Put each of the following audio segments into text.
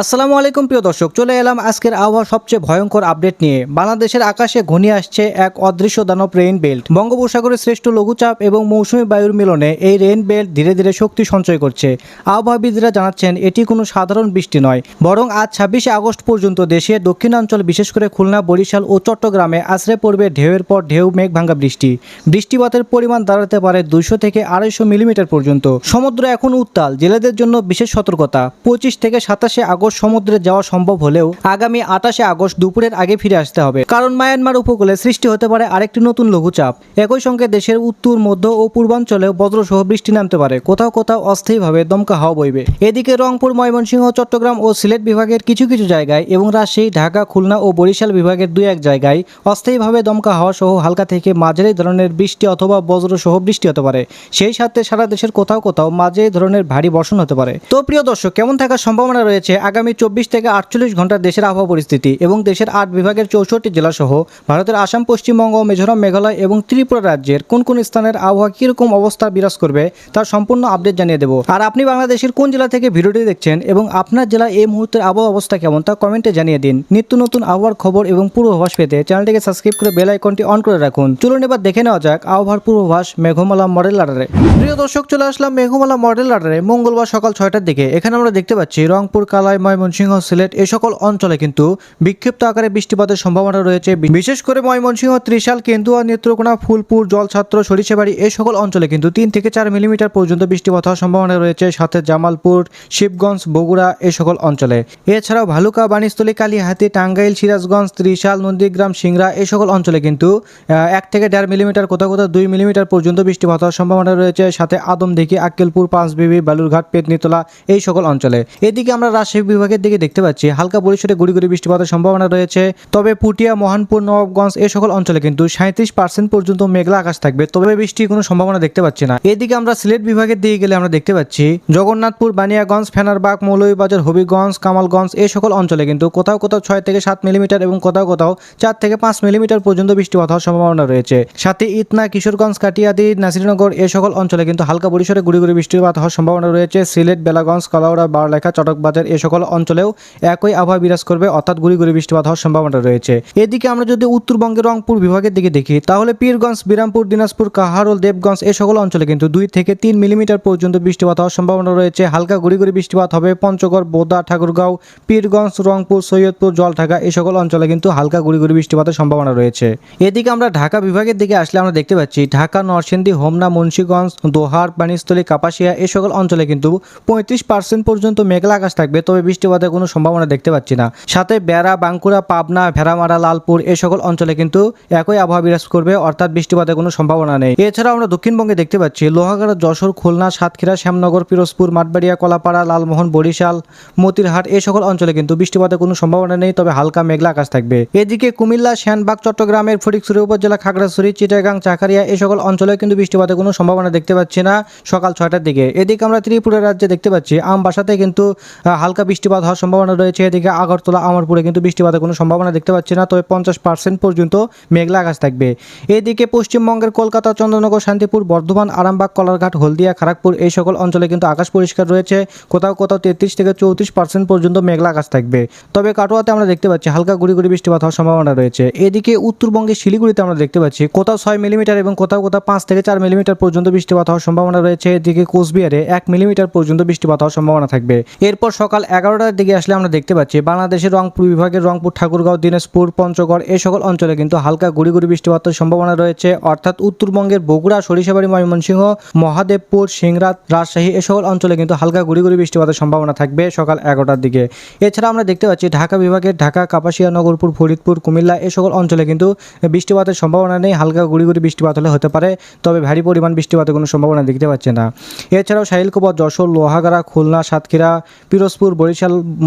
আসসালামু আলাইকুম প্রিয় দর্শক, চলে এলাম আজকের আবহাওয়া সবচেয়ে ভয়ঙ্কর আপডেট নিয়ে। বাংলাদেশের আকাশে ঘনিয়ে আসছে এক অদৃশ্য দানব রেইন বেল্ট বঙ্গোপসাগরের শ্রেষ্ঠ লঘুচাপ এবং মৌসুমী বায়ুর মিলনে এই রেইন বেল্ট ধীরে ধীরে শক্তি সঞ্চয় করছে। আবহাওয়াবিদরা জানাচ্ছেন, এটি কোনো সাধারণ বৃষ্টি নয়, বরং আজ ছাব্বিশে আগস্ট পর্যন্ত দেশের দক্ষিণাঞ্চল, বিশেষ করে খুলনা, বরিশাল ও চট্টগ্রামে আশ্রে পড়বে ঢেউয়ের পর ঢেউ মেঘ ভাঙ্গা বৃষ্টি। বৃষ্টিপাতের পরিমাণ দাঁড়াতে পারে দুইশো থেকে আড়াইশো মিলিমিটার পর্যন্ত। সমুদ্র এখন উত্তাল, জেলেদের জন্য বিশেষ সতর্কতা। পঁচিশ থেকে সাতাশে আগস্ট সমুদ্রে যাওয়া সম্ভব হলেও আগামী আঠাশে আগস্ট দুপুরের আগে ফিরে আসতে হবে। কারণ মায়ানমার উপকূলে সৃষ্টি হতে পারে আরেকটি নতুন লঘুচাপ। একই সঙ্গে দেশের উত্তর, মধ্য ও পূর্বাঞ্চলেও বজ্রসহ বৃষ্টি নামতে পারে। কোথাও কোথাও অস্থায়ীভাবে দমকা হাওয়া বইবে। এদিকে রংপুর, ময়মনসিংহ, চট্টগ্রাম ও সিলেট বিভাগের কিছু কিছু জায়গায় এবং রাজশাহী, ঢাকা, খুলনা ও বরিশাল বিভাগের দুই এক জায়গায় অস্থায়ীভাবে দমকা হাওয়া সহ হালকা থেকে মাঝারি ধরনের বৃষ্টি অথবা বজ্রসহ বৃষ্টি হতে পারে। সেই সাথে সারা দেশের কোথাও কোথাও মাঝারি ধরনের ভারী বর্ষণ হতে পারে। তো প্রিয় দর্শক, কেমন থাকার সম্ভাবনা রয়েছে? আগামী চব্বিশ থেকে আটচল্লিশ ঘণ্টা দেশের আবহাওয়া পরিস্থিতি এবং দেশের আট বিভাগের চৌষট্টি জেলা সহ ভারতের আসাম, পশ্চিমবঙ্গ, মিজোরাম, মেঘালয় এবং ত্রিপুরা রাজ্যের কোন কোন স্থানের আবহাওয়া কীরকম অবস্থা বিরাজ করবে তার সম্পূর্ণ আপডেট জানিয়ে দেবো। আর আপনি বাংলাদেশের কোন জেলা থেকে ভিডিওটি দেখছেন এবং আপনার জেলা এই মুহূর্তের আবহাওয়া অবস্থা কেমন তা কমেন্টে জানিয়ে দিন। নিত্য নতুন আবহাওয়ার খবর এবং পূর্বাভাস পেতে চ্যানেলটিকে সাবস্ক্রাইব করে বেল আইকনটি অন করে রাখুন। চলুন এবার দেখে নেওয়া যাক আবহাওয়ার পূর্বাভাস মেঘমালা মডেল লাডারে প্রিয় দর্শক, চলে আসলাম মেঘমালা মডেল লাডারে মঙ্গলবার সকাল ছয়টার দিকে। এখানে আমরা দেখতে পাচ্ছি রংপুর, কালাই ময়মনসিংহ সিলেট এ সকল অঞ্চলে কিন্তু বিক্ষিপ্ত আকারে বৃষ্টিপাতের সম্ভাবনা রয়েছে। বিশেষ করে ময়মনসিংহ, ত্রিশাল, কেন্দুয়া, নেত্রকোনা, ফুলপুর, জলছাত্র, সরিষাবাড়ি এই সকল অঞ্চলে কিন্তু তিন থেকে চার মিলিমিটার পর্যন্ত বৃষ্টিপাত হওয়ার সম্ভাবনা রয়েছে। সাথে জামালপুর, শিবগঞ্জ, বগুড়া এই সকল অঞ্চলে। এছাড়াও ভালুকা বাণীস্থলী কালীহাতি, টাঙ্গাইল, সিরাজগঞ্জ, ত্রিশাল, নন্দীগ্রাম, সিংড়া এই সকল অঞ্চলে কিন্তু এক থেকে দেড় মিলিমিটার, কোথাও কোথাও দুই মিলিমিটার পর্যন্ত বৃষ্টিপাত হওয়ার সম্ভাবনা রয়েছে। সাথে আদমদিঘি, আক্কেলপুর, পাঁচবিবি, বালুরঘাট, পেতনিতলা এই সকল অঞ্চলে। এদিকে আমরা রাজশাহী বিভাগের দিকে দেখতে পাচ্ছি, হালকা পরিসরে গুড়ি গুড়ি বৃষ্টিপাতের সম্ভাবনা রয়েছে। তবে পুটিয়া, মহানপুর, নবাবগঞ্জ এ সকল অঞ্চলে কিন্তু সাঁত্রিশ পার্সেন্ট পর্যন্ত মেঘলা আকাশ থাকবে, তবে বৃষ্টির কোনো সম্ভাবনা দেখতে পাচ্ছি না। এদিকে আমরা সিলেট বিভাগের দিকে গেলে আমরা দেখতে পাচ্ছি, জগন্নাথপুর, বানিয়াগঞ্জ, ফেনারবাগ, মৌলভীবাজার, হবিগঞ্জ, কামালগঞ্জ এই সকল অঞ্চলে কিন্তু কোথাও কোথাও ছয় থেকে সাত মিলিমিটার এবং কোথাও কোথাও চার থেকে পাঁচ মিলিমিটার পর্যন্ত বৃষ্টিপাত হওয়ার সম্ভাবনা রয়েছে। সাথে ইতনা, কিশোরগঞ্জ, কাটিয়াদি, নাসিরনগর এ সকল অঞ্চলে কিন্তু হালকা পরিসরে গুড়ি গুড়ি বৃষ্টিপাত হওয়ার সম্ভাবনা রয়েছে। সিলেট, বেলাগঞ্জ, কলাউড়া, বারলেখা, চটকবাজার এ সকল অঞ্চলেও একই আবহাওয়া বিরাজ করবে, অর্থাৎ গুড়ি গুড়ি বৃষ্টিপাত হওয়ার সম্ভাবনা রয়েছে। এদিকে আমরা যদি উত্তরবঙ্গের রংপুর বিভাগের দিকে দেখি, তাহলে পীরগঞ্জ, বিরামপুর, দিনাজপুর, কাহারোল, দেবগঞ্জ এই সকল অঞ্চলে কিন্তু দুই থেকে তিন মিলিমিটার পর্যন্ত বৃষ্টিপাত হওয়ার সম্ভাবনা রয়েছে। হালকা গুড়ি গুড়ি বৃষ্টিপাত হবে পঞ্চগড়, বোদা, ঠাকুরগাঁও, পীরগঞ্জ, রংপুর, সৈয়দপুর, জলঢাকা এ সকল অঞ্চলে কিন্তু হালকা গুড়ি গুড়ি বৃষ্টিপাতের সম্ভাবনা রয়েছে। এদিকে আমরা ঢাকা বিভাগের দিকে আসলে আমরা দেখতে পাচ্ছি, ঢাকা, নরসিংদী, হোমনা, মুন্সীগঞ্জ, দোহার বাণীস্থলী কাপাসিয়া এ সকল অঞ্চলে কিন্তু পঁয়ত্রিশ পার্সেন্ট পর্যন্ত মেঘলা আকাশ থাকবে। তবে বৃষ্টিপাতের কোনো সম্ভাবনা দেখতে পাচ্ছি না। সাথে বেড়া, বাঁকুড়া, পাবনা, ভেড়ামারা, লালপুর এই সকল অঞ্চলে কিন্তু একই আবহাওয়া বিরাজ করবে, অর্থাৎ বৃষ্টিপাতের কোনো সম্ভাবনা নেই। এছাড়াও আমরা দক্ষিণবঙ্গে দেখতে পাচ্ছি, লোহাগাড়া, যশোর, খুলনা, সাতক্ষীরা, শ্যামনগর, পিরোজপুর, মাঠবাড়িয়া, কলাপাড়া, লালমোহন, বরিশাল, মতিরহাট এই সকল অঞ্চলে কিন্তু বৃষ্টিপাতের কোনো সম্ভাবনা নেই, তবে হালকা মেঘলা আকাশ থাকবে। এদিকে কুমিল্লা শ্যানবাগ চট্টগ্রামের ফটিকছড়ি উপজেলা, খাগড়াছড়ি, চিটাগাং চাকারিয়া এই সকল অঞ্চলে কিন্তু বৃষ্টিপাতের কোনো সম্ভাবনা দেখতে পাচ্ছি না সকাল ছয়টার দিকে। এদিকে আমরা ত্রিপুরা রাজ্যে দেখতে পাচ্ছি, আমবাসাতে কিন্তু হালকা বৃষ্টিপাত হওয়ার সম্ভাবনা রয়েছে। এদিকে আগরতলা, আমারপুরে কিন্তু বৃষ্টিপাতের কোনো সম্ভাবনা দেখতে পাচ্ছি না, তবে পঞ্চাশ পার্সেন্ট পর্যন্ত মেঘলা আকাশ থাকবে। এদিকে পশ্চিমবঙ্গের কলকাতা, চন্দ্রনগর, শান্তিপুর, বর্ধমান, আরামবাগ, কলারঘাট, হলদিয়া খড়গপুর এই সকল অঞ্চলে কিন্তু আকাশ পরিষ্কার রয়েছে। কোথাও কোথাও তেত্রিশ থেকে চৌত্রিশ পার্সেন্ট পর্যন্ত মেঘলা আকাশ থাকবে। তবে কাটোয়াতে আমরা দেখতে পাচ্ছি হালকা গুড়ি গুড়ি বৃষ্টিপাত হওয়ার সম্ভাবনা রয়েছে। এদিকে উত্তরবঙ্গের শিলিগুড়িতে আমরা দেখতে পাচ্ছি কোথাও ছয় মিলিমিটার এবং কোথাও কোথাও পাঁচ থেকে চার মিলিমিটার পর্যন্ত বৃষ্টিপাত হওয়ার সম্ভাবনা রয়েছে। এদিকে কোচবিহারে এক মিলিমিটার পর্যন্ত বৃষ্টিপাত হওয়ার সম্ভাবনা থাকবে। এরপর সকাল এগারোটার দিকে আসলে আমরা দেখতে পাচ্ছি, বাংলাদেশের রংপুর বিভাগের রংপুর, ঠাকুরগাঁও, দিনাজপুর, পঞ্চগড় এই সকল অঞ্চলে কিন্তু হালকা গুড়ি গুড়ি বৃষ্টিপাতের সম্ভাবনা রয়েছে। অর্থাৎ উত্তরবঙ্গের বগুড়া, সরিষাবাড়ি, ময়মনসিংহ, মহাদেবপুর, সিংরাত, রাজশাহী এই সকল অঞ্চলে কিন্তু হালকা গুড়ি গুড়ি বৃষ্টিপাতের সম্ভাবনা থাকবে সকাল এগারোটার দিকে। এছাড়া আমরা দেখতে পাচ্ছি ঢাকা বিভাগের ঢাকা, কাপাসিয়া, নগরপুর, ফরিদপুর, কুমিল্লা এই সকল অঞ্চলে কিন্তু বৃষ্টিপাতের সম্ভাবনা নেই। হালকা গুড়ি গুড়ি বৃষ্টিপাত হলে হতে পারে, তবে ভারী পরিমাণ বৃষ্টিপাতের কোনো সম্ভাবনা দেখতে পাচ্ছে না। এছাড়াও শাহিলকুপর যশোর, লোহাগাড়া, খুলনা, সাতক্ষীরা, পিরোজপুর, বরিশাল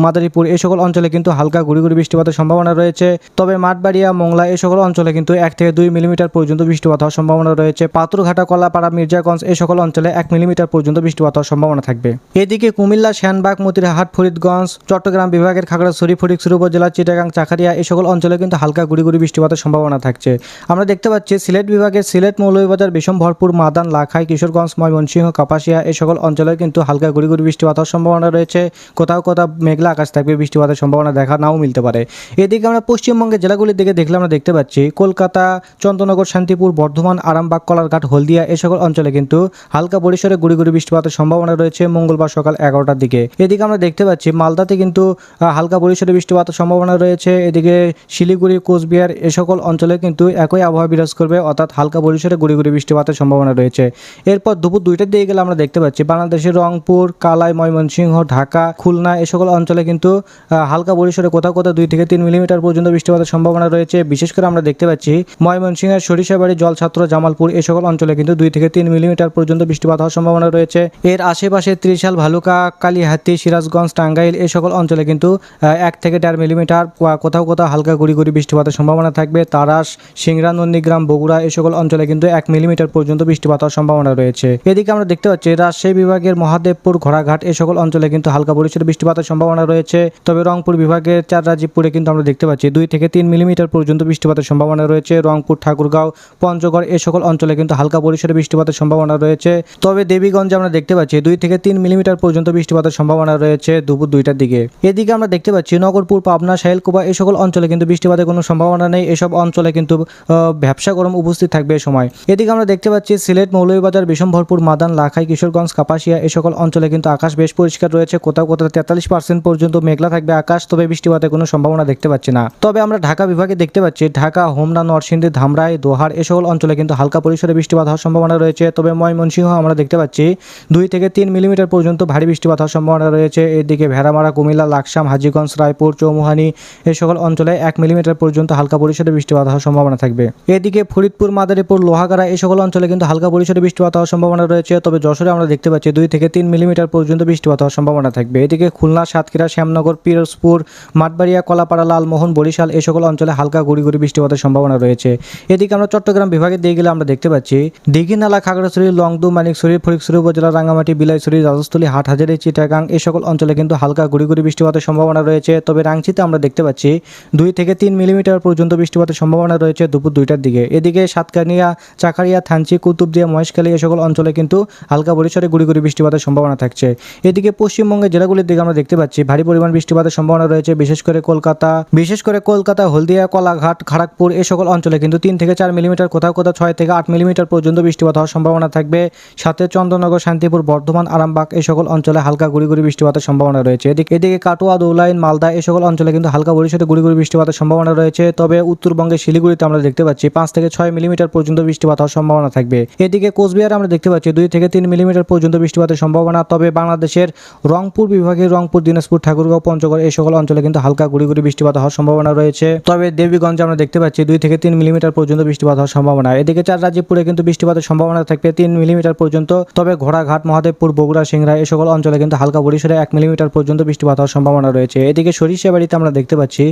মাদারীপুর এই সকল অঞ্চলে কিন্তু হালকা গুড়ি বৃষ্টিপাতের সম্ভাবনা রয়েছে। তবে মাঠবাড়িয়া, মোংলা এই সকল অঞ্চলে কিন্তু এক থেকে দুই মিলিমিটার পর্যন্ত বৃষ্টিপাত হওয়ার সম্ভাবনা রয়েছে। পাথরঘাটা, কলাপাড়া, মির্জাগঞ্জ এই সকল অঞ্চলে এক মিলিমিটার পর্যন্ত বৃষ্টিপাত হওয়ার সম্ভাবনা থাকবে। এদিকে কুমিল্লা শ্যানবাগ মতিরহাট, ফরিদগঞ্জ, চট্টগ্রাম বিভাগের খাগড়া খাগড়াছড়ি ফটিকছড়ি উপজেলা, চিটাগাং, চাকারিয়া এই সকল অঞ্চলে কিন্তু হালকা গুড়ি বৃষ্টিপাতের সম্ভাবনা থাকছে। আমরা দেখতে পাচ্ছি সিলেট বিভাগের সিলেট মৌলভীবাজার, বিষম ভরপুর, মাদান, লাখাই, কিশোরগঞ্জ, ময়মনসিংহ, কাপাসিয়া এই সকল অঞ্চলে কিন্তু হালকা গুড়ি বৃষ্টিপাত হওয়ার সম্ভাবনা রয়েছে। কোথাও কোথাও মেঘলা আকাশ থাকবে, বৃষ্টিপাতের সম্ভাবনা দেখা নাও মিলতে পারে। এদিকে আমরা পশ্চিমবঙ্গের জেলাগুলির দিকে দেখলে আমরা দেখতে পাচ্ছি কলকাতা চন্দ্রনগর শান্তিপুর, বর্ধমান, আরামবাগ, কলারঘাট, হলদিয়া এ সকল অঞ্চলে কিন্তু হালকা পরিসরে গুড়ি গুড়ি বৃষ্টিপাতের সম্ভাবনা রয়েছে মঙ্গলবার সকাল এগারোটার দিকে। এদিকে আমরা দেখতে পাচ্ছি মালদাতে কিন্তু হালকা পরিসরে বৃষ্টিপাতের সম্ভাবনা রয়েছে। এদিকে শিলিগুড়ি, কোচবিহার এ সকল অঞ্চলে কিন্তু একই আবহাওয়া বিরাজ করবে, অর্থাৎ হালকা পরিসরে গুড়ি গুড়ি বৃষ্টিপাতের সম্ভাবনা রয়েছে। এরপর দুপুর দুইটার দিকে গেলে আমরা দেখতে পাচ্ছি বাংলাদেশের রংপুর, কালাই, ময়মনসিংহ, ঢাকা, খুলনা সকল অঞ্চলে কিন্তু হালকা পরিসরে কোথাও কোথাও দুই থেকে তিন মিলিমিটার পর্যন্ত বৃষ্টিপাতের সম্ভাবনা রয়েছে। বিশেষ করে আমরা দেখতে পাচ্ছি, ময়মনসিংহের সরিষাবাড়ি, জলছাত্র, জামালপুর এ সকল অঞ্চলে কিন্তু দুই থেকে তিন মিলিমিটার পর্যন্ত বৃষ্টিপাত হওয়ার সম্ভাবনা রয়েছে। এর আশেপাশে ত্রিশাল, ভালুকা, কালীহাতি, সিরাজগঞ্জ, টাঙ্গাইল এই সকল অঞ্চলে কিন্তু এক থেকে দেড় মিলিমিটার কোথাও কোথাও হালকা গুড়ি গুড়ি বৃষ্টিপাতের সম্ভাবনা থাকবে। তারাস, সিংড়া, নন্দীগ্রাম, বগুড়া এই সকল অঞ্চলে কিন্তু এক মিলিমিটার পর্যন্ত বৃষ্টিপাত হওয়ার সম্ভাবনা রয়েছে। এদিকে আমরা দেখতে পাচ্ছি, রাজশাহী বিভাগের মহাদেবপুর, ঘোড়াঘাট এই সকল অঞ্চলে কিন্তু হালকা পরিসরে বৃষ্টিপাতের সম্ভাবনা রয়েছে। তবে রংপুর বিভাগের চার রাজীবপুরে কিন্তু আমরা দেখতে পাচ্ছি, দুই থেকে তিন মিলিমিটার পর্যন্ত বৃষ্টিপাতের সম্ভাবনা রয়েছে। রংপুর, ঠাকুরগাঁও, পঞ্চগড় এ সকল অঞ্চলে কিন্তু হালকা পরিসরে বৃষ্টিপাতের সম্ভাবনা রয়েছে। তবে দেবীগঞ্জে আমরা দেখতে পাচ্ছি, দুই থেকে তিন মিলিমিটার পর্যন্ত বৃষ্টিপাতের সম্ভাবনা রয়েছে দুপুর দুইটার দিকে। এদিকে আমরা দেখতে পাচ্ছি, নগরপুর, পাবনা সাহেলকুবা এই সকল অঞ্চলে কিন্তু বৃষ্টিপাতের কোনো সম্ভাবনা নেই। এসব অঞ্চলে কিন্তু ব্যবসা গরম উপস্থিত থাকবে এ সময়। এদিকে আমরা দেখতে পাচ্ছি, সিলেট, মৌলভীবাজার, বিশম্ভরপুর, মাদান, লাখাই, কিশোরগঞ্জ, কাপাসিয়া এই সকল অঞ্চলে কিন্তু আকাশ বেশ পরিষ্কার রয়েছে। কোথাও কোথাও তেতাল্লিশ পার্সেন্ট পর্যন্ত মেঘলা থাকবে আকাশ, তবে বৃষ্টিপাতের কোনো সম্ভাবনা দেখতে পাচ্ছি না। তবে আমরা ঢাকা বিভাগে দেখতে পাচ্ছি, ঢাকা, হোমনা, নরসিংদী, ধামরাই, দোহার এ সকল অঞ্চলে কিন্তু হালকা পরিসরে বৃষ্টিপাত হওয়ার সম্ভাবনা রয়েছে। তবে ময়মনসিংহ আমরা দেখতে পাচ্ছি, দুই থেকে তিন মিলিমিটার পর্যন্ত ভারী বৃষ্টিপাত হওয়ার সম্ভাবনা রয়েছে। এদিকে ভেড়ামারা, কুমিল্লা, লাকসাম, হাজিগঞ্জ, রায়পুর, চৌমুহানি এই সকল অঞ্চলে এক মিলিমিটার পর্যন্ত হালকা পরিসরে বৃষ্টিপাত হওয়ার সম্ভাবনা থাকবে। এদিকে ফরিদপুর, মাদারীপুর, লোহাগাড়া এই সকল অঞ্চলে কিন্তু হালকা পরিসরে বৃষ্টিপাত হওয়ার সম্ভাবনা রয়েছে। তবে যশোরে আমরা দেখতে পাচ্ছি, দুই থেকে তিন মিলিমিটার পর্যন্ত বৃষ্টিপাত হওয়ার সম্ভাবনা থাকবে। এদিকে খুলনা, সাতক্ষীরা, শ্যামনগর, পিরোজপুর, মাঠবাড়িয়া, কলাপাড়া, লালমোহন, বরিশাল এ সকল অঞ্চলে হালকা গুড়ি গুড়ি বৃষ্টিপাতের সম্ভাবনা রয়েছে। এদিকে আমরা চট্টগ্রাম বিভাগে দিয়ে গেলে আমরা দেখতে পাচ্ছি দিঘিনালা খাগড়াছড়ি, লংদু, মানিকছড়ি, ফরিকছড়ি উপজেলা, রাঙ্গামাটি, বিলাইছড়ি, রাজস্থলী, হাটহাজারি, চিটাগাং এ সকল অঞ্চলে কিন্তু হালকা গুড়ি গুড়ি বৃষ্টিপাতের সম্ভাবনা রয়েছে। তবে রাংচিতে আমরা দেখতে পাচ্ছি, দুই থেকে তিন মিলিমিটার পর্যন্ত বৃষ্টিপাতের সম্ভাবনা রয়েছে দুপুর দুইটার দিকে। এদিকে সাতকানিয়া, চাকারিয়া, থানচি, কুতুবদিয়া, মহেশখালী এই সকল অঞ্চলে কিন্তু হালকা পরিসরে গুড়ি গুড়ি বৃষ্টিপাতের সম্ভাবনা থাকছে। এদিকে পশ্চিমবঙ্গের জেলাগুলির দিকে আমরা দেখতে পাচ্ছি। ভারী পরিমাণ বৃষ্টিপাতের সম্ভাবনা রয়েছে, বিশেষ করে কলকাতা। বিশেষ করে কলকাতা, হলদিয়া, কলাঘাট, খড়গপুর এই সকল অঞ্চলে কিন্তু তিন থেকে চার মিলিমিটার, কোথাও কোথাও ছয় থেকে আট মিলিমিটার পর্যন্ত বৃষ্টিপাত হওয়ার সম্ভাবনা থাকবে। সাথে চন্দ্রনগর, শান্তিপুর, বর্ধমান, আরামবাগ এই সকল অঞ্চলে হালকা গুড়ি গুড়ি বৃষ্টিপাতের সম্ভাবনা রয়েছে। এদিকে এদিকে কাটোয়া দৌলাইন মালদা এই সকল অঞ্চলে কিন্তু হালকা পরিসরে গুড়ি গুড়ি বৃষ্টিপাতের সম্ভাবনা রয়েছে। তবে উত্তরবঙ্গের শিলিগুড়িতে আমরা দেখতে পাচ্ছি পাঁচ থেকে ছয় মিলিমিটার পর্যন্ত বৃষ্টিপাত হওয়ার সম্ভাবনা থাকবে। এদিকে কোচবিহারে আমরা দেখতে পাচ্ছি দুই থেকে তিন মিলিমিটার পর্যন্ত বৃষ্টিপাতের সম্ভাবনা। তবে বাংলাদেশের রংপুর বিভাগের রংপুর, দিনাজপুর, ঠাকুরগাঁও, পঞ্চগড় এই সকল অঞ্চলে কিন্তু হালকা গুড়ি গুড়ি বৃষ্টিপাত হওয়ার সম্ভাবনা রয়েছে। তবে দেবীগঞ্জে আমরা দেখতে পাচ্ছি দুই থেকে তিন মিলিমিটার পর্যন্ত বৃষ্টিপাত হওয়ার সম্ভাবনা। এদিকে চার রাজ্যপুরে কিন্তু বৃষ্টিপাতের সম্ভাবনা থাকবে তিন মিলিমিটার পর্যন্ত। তবে ঘোড়াঘাট, মহাদেবপুর, বগুড়া, সিংড়া এই সকল অঞ্চলে কিন্তু হালকা পরিসরে এক মিলিমিটার পর্যন্ত বৃষ্টিপাত হওয়ার সম্ভাবনা রয়েছে। এদিকে সরিষাবাড়িতে আমরা দেখতে পাচ্ছি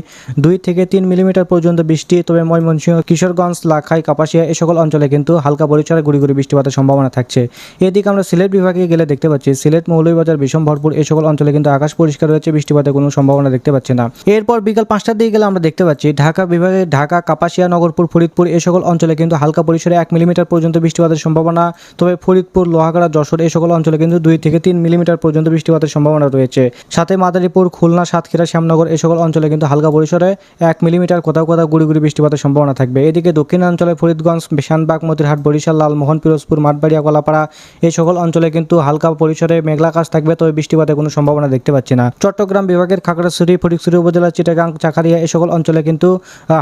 দুই থেকে তিন মিলিমিটার পর্যন্ত বৃষ্টি। তবে ময়মনসিংহ, কিশোরগঞ্জ, লাখাই, কাপাসিয়া এই সকল অঞ্চলে কিন্তু হালকা পরিসরে গুড়ি গুড়ি বৃষ্টিপাতের সম্ভাবনা থাকছে। এদিকে আমরা সিলেট বিভাগে গেলে দেখতে পাচ্ছি সিলেট, মৌলভীবাজার, বিষম, ভরপুর এই সকল অঞ্চলে কিন্তু আকাশ পরিষ্কার রয়েছে, বৃষ্টিপাতের কোনো সম্ভাবনা দেখতে পাচ্ছি না। এরপর বিকাল পাঁচটার দিকে গেলে আমরা দেখতে পাচ্ছি, ঢাকা বিভাগে ঢাকা, কাপাসিয়া, নগরপুর, ফরিদপুর এই সকল অঞ্চলে কিন্তু হালকা পরিসরে এক মিলিমিটার পর্যন্ত বৃষ্টিপাতের সম্ভাবনা। তবে ফরিদপুর, লোহাগড়া, যশোর এই সকল অঞ্চলে কিন্তু দুই থেকে তিন মিলিমিটার পর্যন্ত বৃষ্টিপাতের সম্ভাবনা রয়েছে। সাথে মাদারীপুর, খুলনা, সাতক্ষীরা, শ্যামনগর এই সকল অঞ্চলে কিন্তু হালকা পরিসরে এক মিলিমিটার কোথাও কোথাও গুড়ি গুড়ি বৃষ্টিপাতের সম্ভাবনা থাকবে। এদিকে দক্ষিণাঞ্চলে ফরিদগঞ্জ শানবাগ মতিরহাট, বরিশাল, লালমোহন, পিরোজপুর, মাঠবাড়িয়া কলাপাড়া এই সকল অঞ্চলে কিন্তু হালকা পরিসরে মেঘলাকাশ থাকবে, তবে বৃষ্টিপাতের কোনো সম্ভাবনা দেখতে পাচ্ছি না। চট্টগ্রাম বিভাগের খাগড়াছড়ি ফটিকছড়ি উপজেলা, চিটাগাং, চাকারিয়া এই সকল অঞ্চলে কিন্তু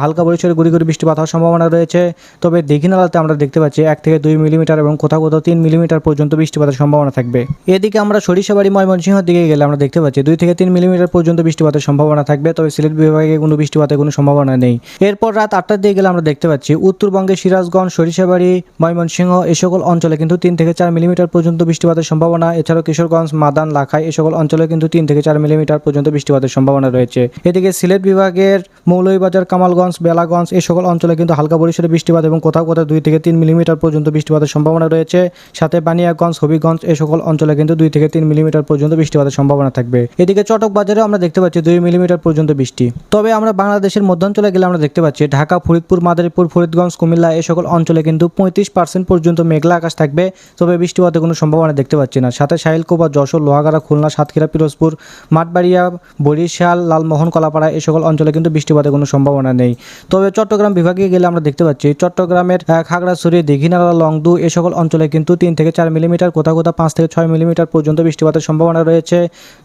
হালকা পরিসরে গুড়ি গুড়ি বৃষ্টিপাত হওয়ার সম্ভাবনা রয়েছে। তবে দীঘিনালাতে আমরা দেখতে পাচ্ছি এক থেকে দুই মিলিমিটার এবং কোথাও কোথাও তিন মিলিমিটার পর্যন্ত বৃষ্টিপাতের সম্ভাবনা থাকবে। এদিকে আমরা সরিষাবাড়ি, ময়মনসিংহের দিকে গেলে আমরা দেখতে পাচ্ছি দুই থেকে তিন মিলিমিটার পর্যন্ত বৃষ্টিপাতের সম্ভাবনা থাকবে, তবে সিলেট বিভাগে কোনো বৃষ্টিপাতের কোনো সম্ভাবনা নেই। এরপর রাত আটটার দিকে গেলে আমরা দেখতে পাচ্ছি উত্তরবঙ্গের সিরাজগঞ্জ, সরিষাবাড়ি, ময়মনসিংহ এই সকল অঞ্চলে কিন্তু তিন থেকে চার মিলিমিটার পর্যন্ত বৃষ্টিপাতের সম্ভাবনা। এছাড়াও কিশোরগঞ্জ, মাদান, লাখাই এই সকল অঞ্চলে কিন্তু তিন থেকে চার মিলিমিটার পর্যন্ত বৃষ্টিপাতের সম্ভাবনা রয়েছে। এদিকে সিলেট বিভাগের মৌলভীবাজার, কামালগঞ্জ, বেলাগঞ্জ এই সকল অঞ্চলে কিন্তু হালকা পরিসরে বৃষ্টিপাত এবং কোথাও কোথাও দুই থেকে তিন মিলিমিটার পর্যন্ত বৃষ্টিপাতের সম্ভাবনা রয়েছে। সাথে বানিয়াগঞ্জ, হবিগঞ্জ এই সকল অঞ্চলে কিন্তু দুই থেকে তিন মিলিমিটার পর্যন্ত বৃষ্টিপাতের সম্ভাবনা থাকবে। এদিকে চটক বাজারে আমরা দেখতে পাচ্ছি দুই মিলিমিটার পর্যন্ত বৃষ্টি। তবে আমরা বাংলাদেশের মধ্যাঞ্চলে গেলে আমরা দেখতে পাচ্ছি ঢাকা, ফরিদপুর, মাদারীপুর, ফরিদগঞ্জ, কুমিল্লা এই সকল অঞ্চলে কিন্তু পঁয়ত্রিশ পার্সেন্ট পর্যন্ত মেঘলা আকাশ থাকবে। তবে বৃষ্টিপাতের কোনো সম্ভাবনা দেখতে পাচ্ছি না। সাথে সাহিলকোবা যশোর, লোহাগাড়া, খুলনা, সাতক্ষীরা, পিরোজপুর মাঠবাড়িয়া, বরিশাল, লালমোহন, কলাপাড়া এই সকল অঞ্চলে কিন্তু বৃষ্টিপাতের কোনো সম্ভাবনা নেই। তবে চট্টগ্রাম বিভাগে গেলে আমরা দেখতে পাচ্ছি, চট্টগ্রামের খাগড়াছড়ি, দীঘিনালা, লংদু এই সকল অঞ্চলে কিন্তু তিন থেকে চার মিলিমিটার, কোথাও কোথাও পাঁচ থেকে ছয় মিলিমিটার পর্যন্ত বৃষ্টিপাতের সম্ভাবনা রয়েছে।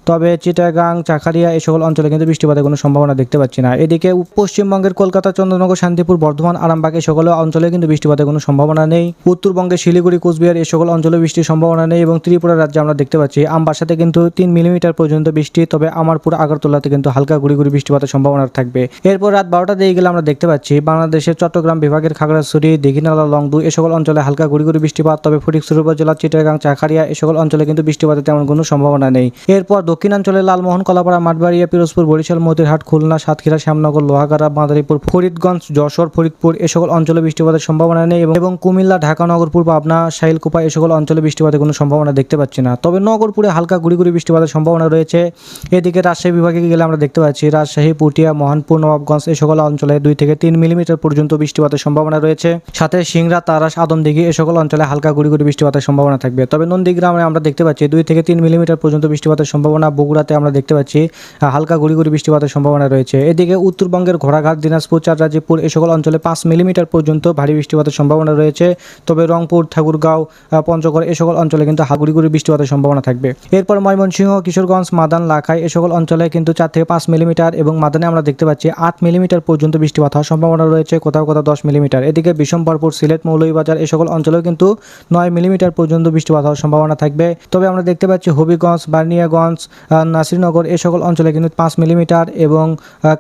তবে চিটাগাং চাখারিয়া এই সকল অঞ্চলে কিন্তু বৃষ্টিপাতের কোনো সম্ভাবনা দেখতে পাচ্ছি না। এদিকে পশ্চিমবঙ্গের কলকাতা, চন্দ্রনগর, শান্তিপুর, বর্ধমান, আরামবাগ এই সকল অঞ্চলে কিন্তু বৃষ্টিপাতের কোনো সম্ভাবনা নেই। উত্তরবঙ্গের শিলিগুড়ি, কোচবিহার এই সকল অঞ্চলে বৃষ্টির সম্ভাবনা নেই এবং ত্রিপুরা রাজ্যে আমরা দেখতে পাচ্ছি, আমবাসাতে কিন্তু তিন মিলিমিটার পর্যন্ত বৃষ্টি, তবে আমারপুর আগরতলাতে কিন্তু হালকা গুড়ি গুড়ি বৃষ্টিপাতের সম্ভাবনা থাকবে। এরপর রাত বারোটা দিয়ে গেলে আমরা দেখতে পাচ্ছি, বাংলাদেশের চট্টগ্রাম বিভাগের খাগড়াছড়ি, দীঘিনালা, লংদু এ সকল অঞ্চলে হালকা গুড়ি গুড়ি বৃষ্টিপাত, তবে ফটিকছড়ি উপজেলার চিটাগাং, চাখারিয়া এ সকল অঞ্চলে কিন্তু বৃষ্টিপাতের তেমন কোনো সম্ভাবনা নেই। এরপর দক্ষিণাঞ্চলে লালমোহন, কলাপাড়া মাঠবাড়িয়া পিরোজপুর, বরিশাল, মতিরহাট, খুলনা, সাতক্ষীরা, শ্যামনগর, লোহাগাড়া, মাদারীপুর, ফরিদগঞ্জ, যশোর, ফরিদপুর এ সকল অঞ্চলে বৃষ্টিপাতের সম্ভাবনা নেই এবং এবং কুমিল্লা, ঢাকা, নগরপুর, পাবনা, শাইলকুপা এ সকল অঞ্চলে বৃষ্টিপাতের কোনো সম্ভাবনা দেখতে পাচ্ছি না। তবে নগরপুরে হালকা গুড়ি গুড়ি বৃষ্টিপাতের সম্ভাবনা রয়েছে। এদিকে রাজশাহী বিভাগে গেলে আমরা দেখতে পাচ্ছি, রাজশাহী পুটিয়া মহানপুর, নবাবগঞ্জ এই সকল অঞ্চলে দুই থেকে তিন মিলিমিটার পর্যন্ত বৃষ্টিপাতের সম্ভাবনা রয়েছে। সাথে সিংড়া, তারাস, আদমদিঘি এ সকল অঞ্চলে হালকা গুড়ি গুড়ি বৃষ্টিপাতের সম্ভাবনা থাকবে। তবে নন্দীগ্রামে আমরা দেখতে পাচ্ছি, দুই থেকে তিন মিলিমিটার পর্যন্ত বৃষ্টিপাতের সম্ভাবনা। বগুড়াতে আমরা দেখতে পাচ্ছি হালকা গুড়ি গুড়ি বৃষ্টিপাতের সম্ভাবনা রয়েছে। এদিকে উত্তরবঙ্গের ঘোড়াঘাট, দিনাজপুর চাররাজিপুর এই সকল অঞ্চলে পাঁচ মিলিমিটার পর্যন্ত ভারী বৃষ্টিপাতের সম্ভাবনা রয়েছে। তবে রংপুর, ঠাকুরগাঁও পঞ্চগড় এই সকল অঞ্চলে কিন্তু হাগুড়ি গুড়ি বৃষ্টিপাতের সম্ভাবনা থাকবে। এরপর ময়মনসিংহ, কিশোরগঞ্জ মাদান লাখাই এই সকল অঞ্চলে কিন্তু চার থেকে পাঁচ মিলিমিটার এবং মাদানে আমরা দেখতে পাচ্ছি আট মিলিমিটার পর্যন্ত বৃষ্টিপাত হওয়ার সম্ভাবনা রয়েছে, কোথাও কোথাও দশ মিলিমিটার। এদিকে বিশম্বরপুর, সিলেট, মৌলভীবাজার এই সকল অঞ্চলেও কিন্তু নয় মিলিমিটার পর্যন্ত বৃষ্টিপাত হওয়ার সম্ভাবনা থাকবে। তবে আমরা দেখতে পাচ্ছি হবিগঞ্জ বার্নিয়াগঞ্জ নাসিরনগর এই সকল অঞ্চলে কিন্তু পাঁচ মিলিমিটার এবং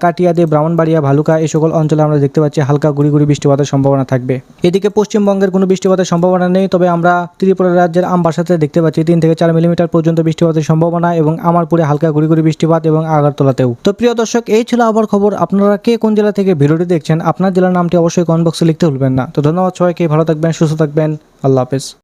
কাটিয়াদি, ব্রাহ্মণবাড়িয়া, ভালুকা এই সকল অঞ্চলে আমরা দেখতে পাচ্ছি হালকা গুড়ি গুড়ি বৃষ্টিপাতের সম্ভাবনা থাকবে। এদিকে পশ্চিমবঙ্গের কোনো বৃষ্টিপাতের সম্ভাবনা নেই, তবে আমরা ত্রিপুরা রাজ্যের আমবাসাতে দেখতে পাচ্ছি তিন থেকে চার মিলিমিটার পর্যন্ত বৃষ্টিপাতের সম্ভাবনা এবং আমারপুরে হালকা গুড়ি গুড়ি বৃষ্টিপাত এবং আগরতলাতেও। তো প্রিয় দর্শক, এই ছিল আবার খবর। আপনারা কে কোন জেলা থেকে ভিডিওটি দেখছেন, আপনার জেলার নামটি অবশ্যই কমেন্ট বক্সে লিখতে ভুলবেন না। তো ধন্যবাদ সবাইকে, ভালো থাকবেন, সুস্থ থাকবেন। আল্লাহ হাফেজ।